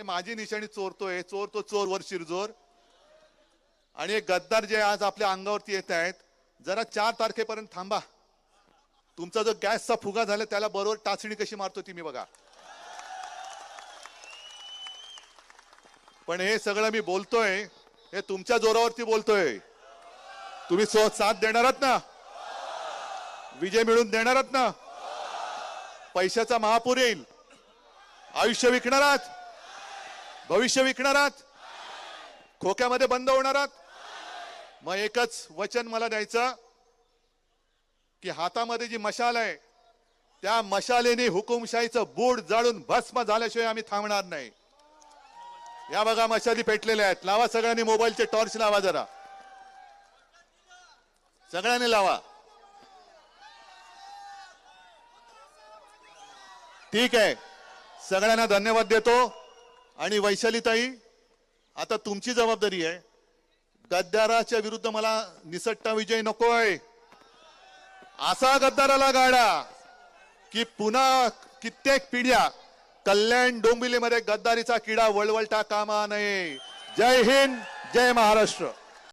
ते माझी निशाणी चोरतोय. चोर तो चोर वर शिरजोर. आणि एक गद्दार जे आज आपल्या अंगावरती येत आहेत जरा चार तारखेपर्यंत थांबा. तुमचा जो गॅसचा फुगा झाला त्याला बरोबर टाचणी कशी मारतो ती मी बघा. पण हे सगळं मी बोलतोय हे तुमच्या जोरावरती बोलतोय. तुम्ही सो साथ देणार ना? विजय मिळून देणार ना? पैशाचा महापूर येईल. आयुष्य विकणार आहात. भविष्य विकणार आहात? खोक्यामध्ये बंद होणार आहात? मग एकच वचन मला द्यायचं की हातामध्ये जी मशाल आहे त्या मशालेने हुकुमशाहीचं बूड जाळून भस्म झाल्याशिवाय आम्ही थांबणार नाही. या बघा मशाली पेटलेल्या आहेत. लावा सगळ्यांनी मोबाईलचे टॉर्च लावा जरा. सगळ्यांनी लावा. ठीक आहे. सगळ्यांना धन्यवाद देतो. आणि वैशालीताई आता तुमची जबाबदारी आहे. गद्दाराच्या विरुद्ध मला निसट्टा विजय नकोय. असा गद्दाराला गाडा की पुन्हा कित्येक पिढ्या कल्याण डोंबिवलीमध्ये गद्दारीचा किडा वळवळता कामा नये. जय हिंद जय महाराष्ट्र.